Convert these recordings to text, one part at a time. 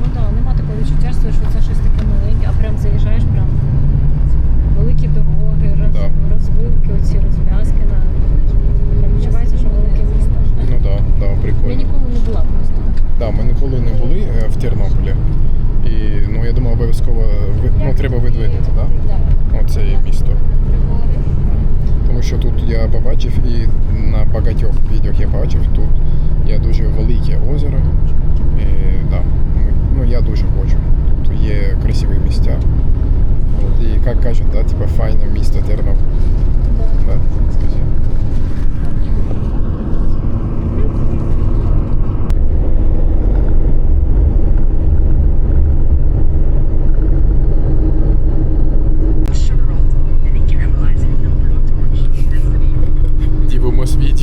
Ну так, нема такого відчуття, що це щось таке маленьке, а прям заїжджаєш прям великі дороги, ну роз... да. розвилки, оці розв'язки на відчувається, що велике місто. Ну так, да, да, прикольно. Я ніколи не була просто. Так, ми ніколи не були е, в Тернополі. І ну я думаю, обов'язково ну, треба видвинути, да? Да. Оце місто. Тому що тут я побачив і на багатьох відео я бачив. освіті.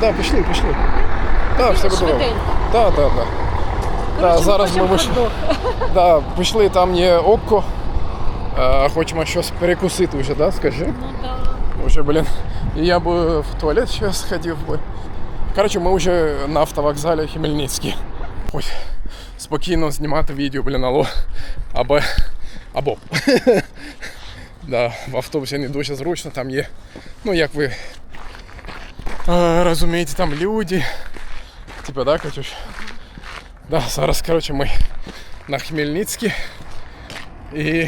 Так, пішли, пішли. Так, все добре. Так, так, так. Да, зараз ми хот-дог. Да, пішли, там є око. А, хочемо щось перекусити вже, да, скажи? Ну да. Уже, блін. І я б в туалет ще сходив би. Коротше, ми вже на автовокзалі Хмельницький. Ой, спокійно знімати відео, блін, алло. Або. Або. да, в автобусі не дуже зручно, там є. Ну, як ви е, розумієте, там люди. Типа, да, Катюш? Да, зараз, коротше, ми на Хмельницький. І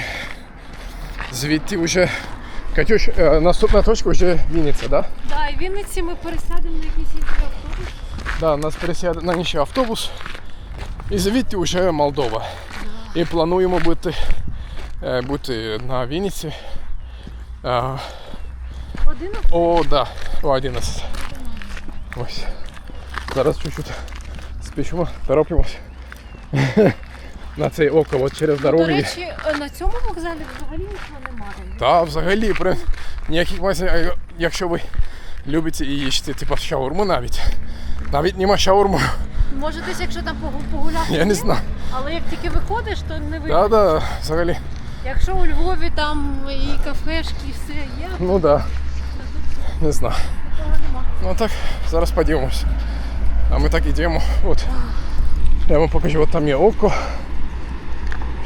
звідти вже Катюш, е, наступна точка вже Вінниця, да? Да, і в Вінниці ми пересядемо на якийсь інший автобус. Да, нас пересяде на інший автобус. І звідти вже Молдова. І плануємо бути, е, бути на Вінниці. Е, В 11 О, да, о 11. Ось. Зараз чуть-чуть спішимо, торопимось. На цей око, от через дорогу. До речі, е, на цьому вокзалі взагалі нічого немає. Та взагалі, при ніяких майже, якщо ви любите і їсти, типу шаурму навіть. Навіть нема шаурму, Може десь, якщо там погуляти. я не знаю. Але як тільки виходиш, то не Да, вийдеш. да, взагалі. Якщо у Львові там і кафешки, і все є, Ну да. Не знаю. Ну так, зараз подивимось. А ми так йдемо. От. Я вам покажу, от там є око.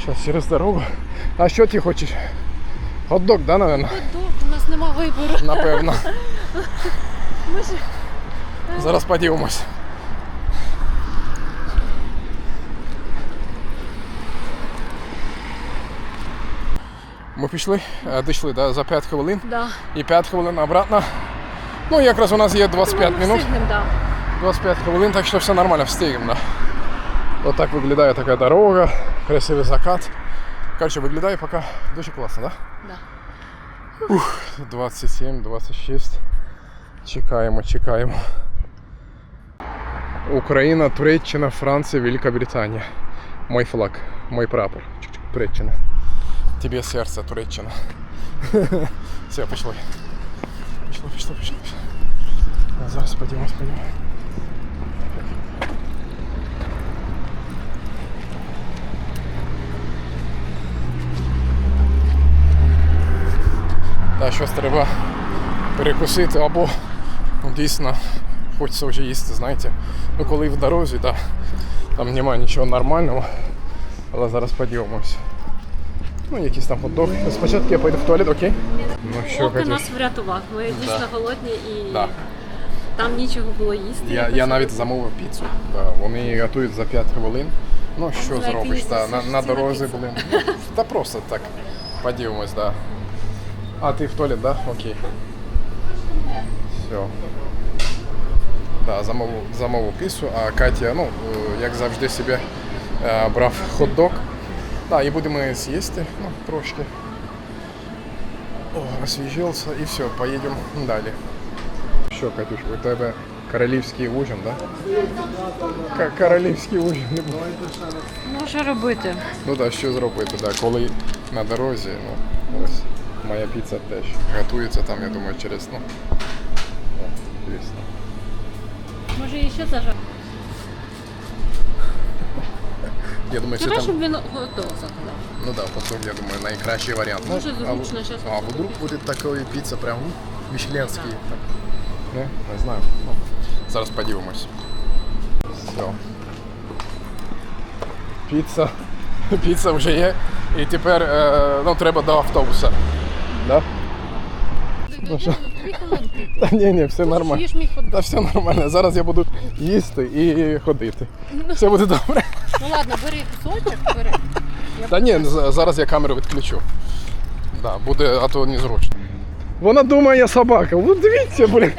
Зараз через дорогу. А що ти хочеш? Хот-дог, да, напевно? Хот-дог, у нас нема вибору. Напевно. Ми ж Зараз подивимось. Ми пішли, е, дійшли да, за 5 хвилин. да. І 5 хвилин обратно. Ну, якраз у нас є 25 Ми минут. встигнемо, да. 25 хвилин, так що все нормально, встигнемо. Да. От так виглядає така дорога, красивий закат. Коротше, виглядає поки дуже класно, так? Да. 27, 26. Чекаємо, чекаємо. Україна, Туреччина, Франція, Велика Британія. Мой флаг, мой прапор. Чик-чик, Туреччина. Тебе серце, Туреччина. Все, пішли. Пішло, пішло, пішло. А зараз подивимось, подивимось. Та щось треба перекусити або ну, дійсно хочеться вже їсти, знаєте. Ну коли в дорозі, да, там немає нічого нормального. Але зараз подивимось. Ну, якийсь там хот-дог. Спочатку я пойду в туалет, окей? Ну що, Око Катюш? нас врятував. Ми дійсно голодні і Да. там нічого було їсти. Я, я навіть замовив піцу. Да, вони її готують за 5 хвилин. Ну що Знаєте, зробиш? є Та, на, на дорозі піца. були. Та просто так. Подивимось, да. А, ти в туалет, да? Окей. Все. Да, замовив, замовив піцу, а Катя, ну, е, як завжди, собі е, брав хот-дог. Да, і будемо з'їсти, ну, трошки. О, освіжився і все, поїдемо далі. Що, Катюш, у тебе Королівський ужин, да? К- Королівський ужин. Ну, що робити? Ну так, що зробити, да, коли на дорозі, ну, ось. Моя піца теж готується там, я думаю, через, ну. о, дивіться. Може, і ще зажар? Я думаю, Треба, там, щоб він готово заказав. ну да, потім, я думаю, найкращий варіант. Ну, Дуже а, зручно щас А вдруг буде такий піца прям мішленський. Так. Не, не знаю. Ну, зараз подивимось. Все. Піца. Піца вже є. І тепер е, ну, треба до автобуса. Да? Ну, що? Та ні, ні, все нормально. Та все нормально. Зараз я буду їсти і ходити. Все буде добре. Ну ладно, бери кусочок, бери. Та ні, з- зараз я камеру відключу. Да, буде, а то незручно. Вона думає, я собака. Вот дивіться, блін.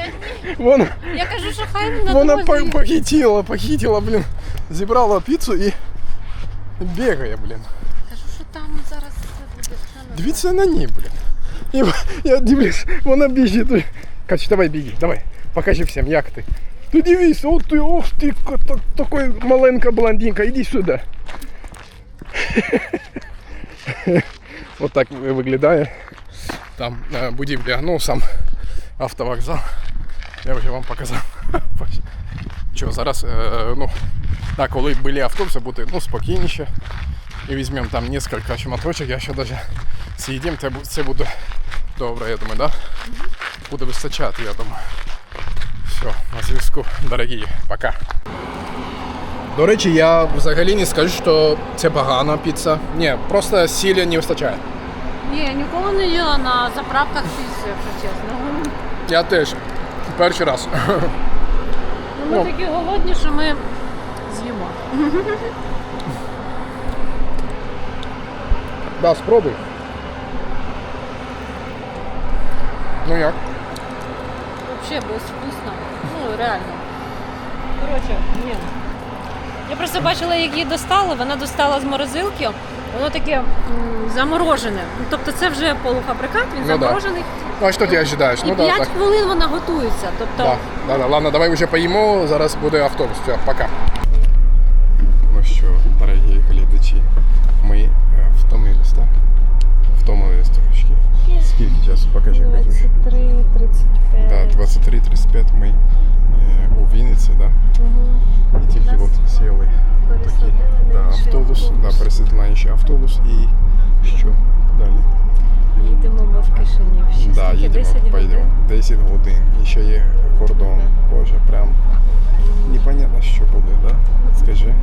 Вона, Я кажу, що хай на вона дорозі. по- похитила, похитила, блін. Зібрала піцу і бігає, блін. Кажу, що там зараз це буде. що на- Дивіться на ній, блін. І я дивлюсь, вона біжить. Кач, давай біги, давай. Покажи всім, як ти. Ти дивись, от ти, ох ти, так, такой маленька блондинка, іди сюди. От так виглядає. Там е, будівля, ну сам автовокзал. Я вже вам показав. Що, зараз, е, ну, так, коли були автобуси, буде ну, спокійніше. І візьмемо там кілька шматочок, якщо навіть з'їдемо, це, бу- це буде добре, я думаю, да? Буде вистачати, я думаю. Все, на зв'язку, дорогі, пока. До речі, я взагалі не скажу, що це погана піца. Ні, просто сілі не вистачає. Ні, я ніколи не їла на заправках піцу, якщо чесно. Я теж перший раз. Ну, ми такі голодні, що ми з'їмо. Да, спробуй. Ну як? Взагалі безвкусно. Ну, реально. Коротше, ні. Я просто бачила, як її достали. Вона достала з морозилки. Воно таке м, заморожене. Ну, Тобто це вже полуфабрикат, він Ну да. заморожений. Ну а що ти ожидаєш? І Ну 5 да, так. хвилин вона готується. Тобто, Да, да, да. Ладно, давай вже поїмо, зараз буде автобус. Все, пока. Ну що, дорогі глядачі, ми е, втомились, так? Втомились трошки. Скільки часу? Покажи, Катюш. 35. Да, 23.35 ми е, у Вінниці, да? І тільки от сіли такий да, автобус, да, пересідла ще автобус і що далі? Їдемо ми в Кишинів. Да, їдемо, поїдемо. 10 годин. І ще є кордон. Боже, прям непонятно, що буде, да? Скажи.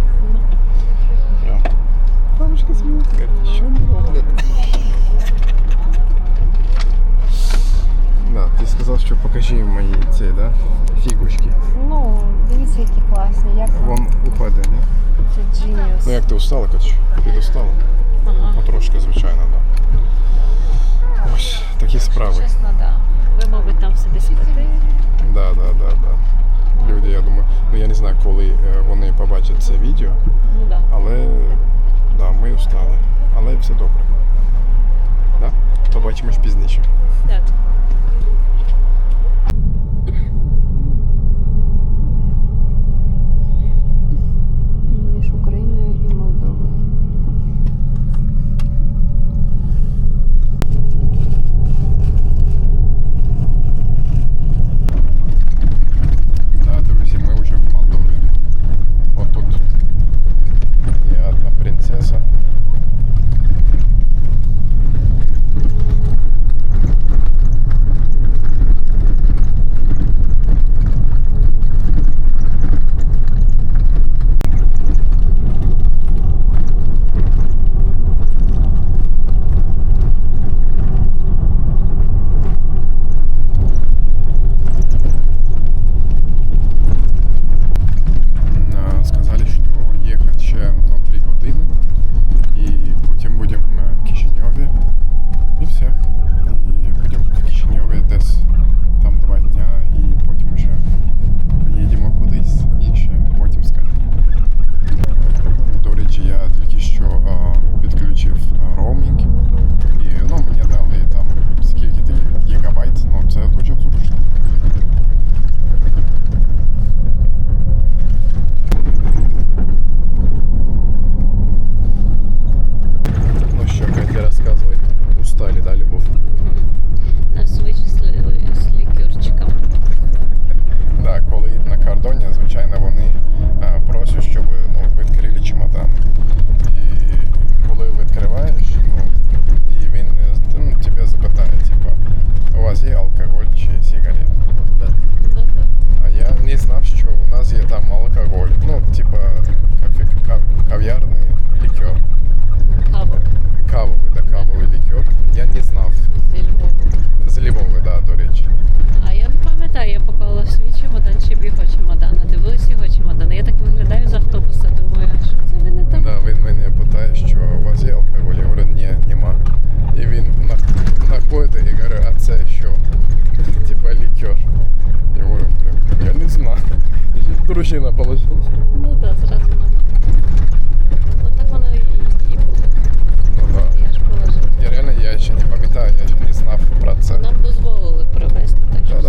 Прям. Бабушка сміється, що не роблять? Да, ти сказав, що покажи мої ці, да? Фігушки. Ну, дивіться, які класні. Як Вон упаде, не? це Genius. Ну як ти устала, Катюш? Ти? Ага. Ну трошки, звичайно, да. Ось, такі справи. Чесно, да. Ви, мабуть, там собі спите. Да, да, да, да. Люди, я думаю, ну я не знаю, коли е, вони побачать це відео, Ну да. але да, ми устали. Але все добре. Да? Побачимось пізніше. Так.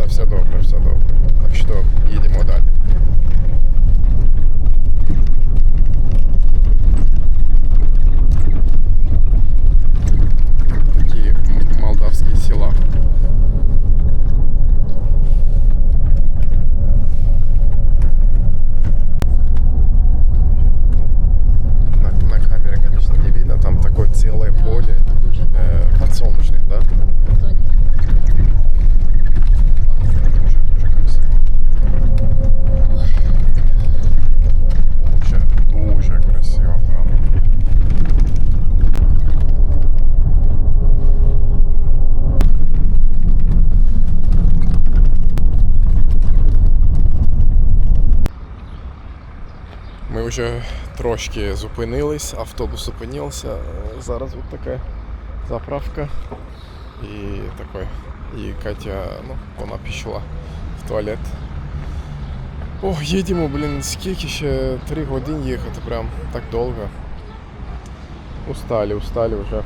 все добре, все добре. Так що їдемо далі. вже трошки зупинились, автобус зупинився. Е, Зараз от така заправка. І такой. І Катя, ну, вона пішла в туалет. О, їдемо, блін, скільки ще 3 години їхати, прям так довго. Устали, устали вже.